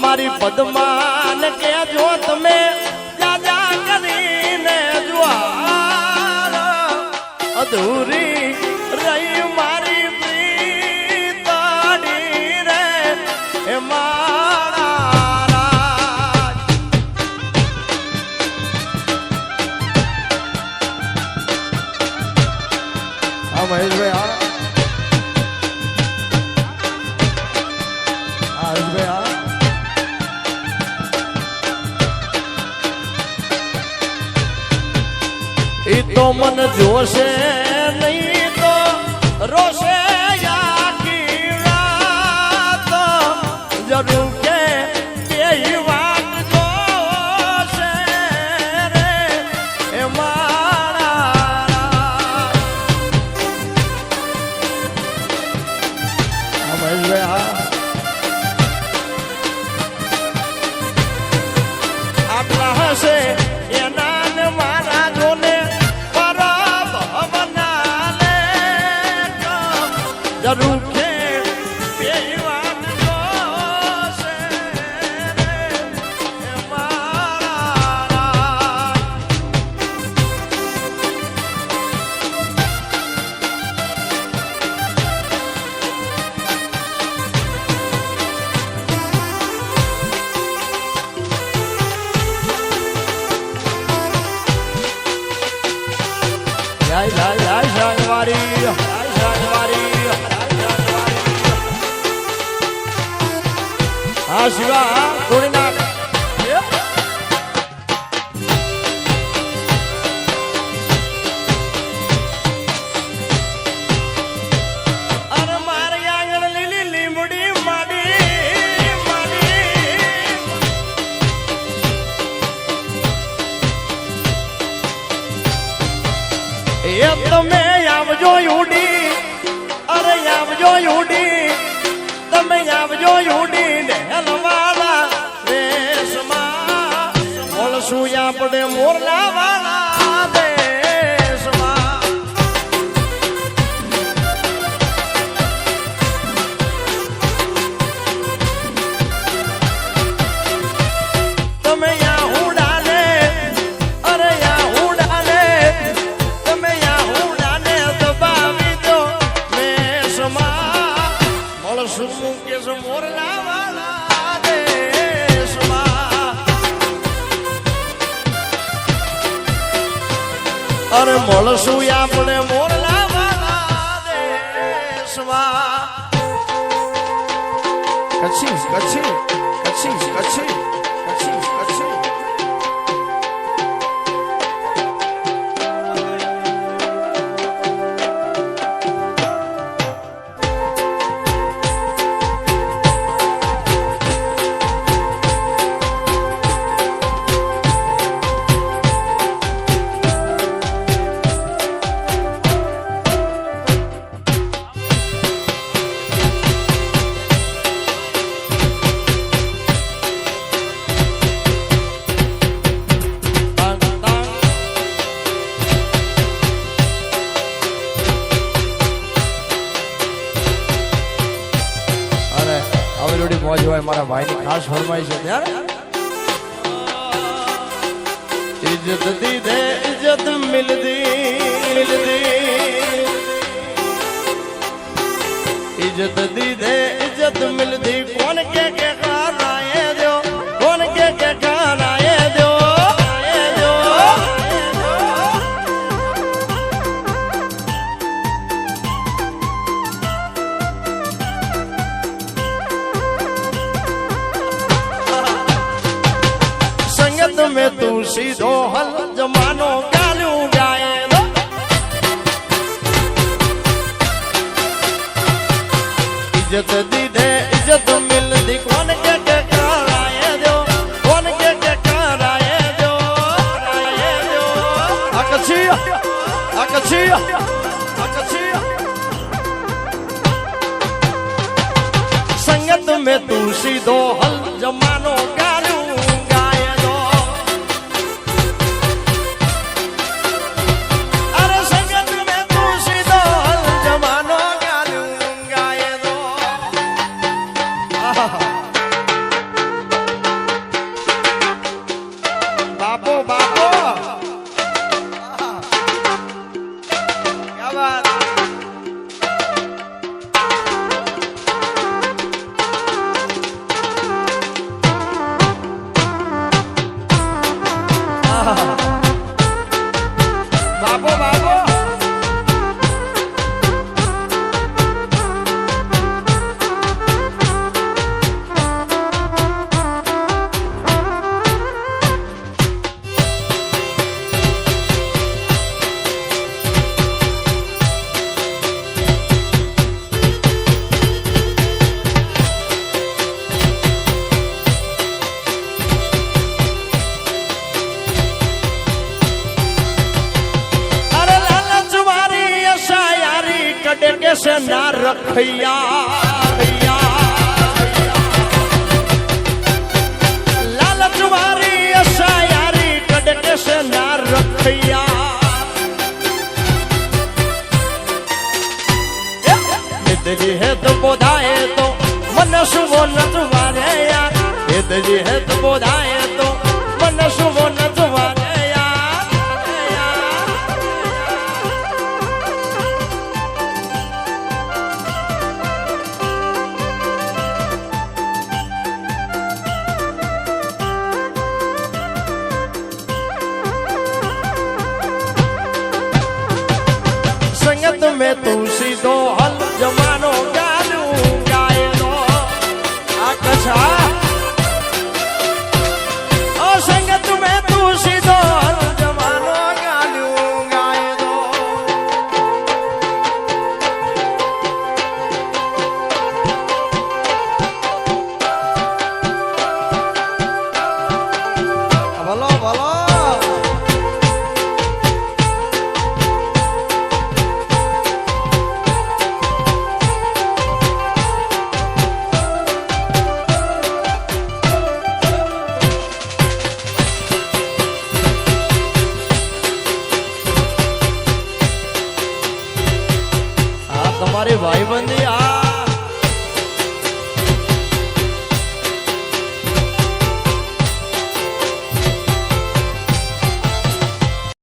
અમારી પદમાન કે જો તમે જાજા કરીને જુવાર. અધૂરી ઈ તો મન જોશે, નહીં તો રોશે જરૂર કે બે વાત જોશે રે, એ મારા આટલા હશે હા શિવા તોડી અરે મળશું આપણે મોરલા દેશમાં કચ્છી કચ્છી કચ્છી કચ્છી કચ્છી કચ્છી મોજ હોય મારા ભાઈની ખાસ ફરમાઈ છે. ત્યારે ઇજ્જત દી દે ઇજ્જત મિલદી મિલદી. ઇજ્જત દી દે ઇજ્જત મિલદી. કોણ કે કે કારાએ મે તું સીધો હલ જમાનો ગાલ્યું જાય ઇજ્જત દીધે ઇજ્જત મિલતી કોને કે ટકરાય દો કોને કે ટકરાય દો અકછી અકછી અકછી સંગત મે તું સીધો હલ જમાનો ગાલ્યું છે ના રખૈયા. લાલચ વારી અસાયારી કડકે છે ના રખૈયા હિતજી હે તો બોધાય તો મન શુભો યાર. નચવારે સંગત में तू આ તમારી ભાઈબંધી આ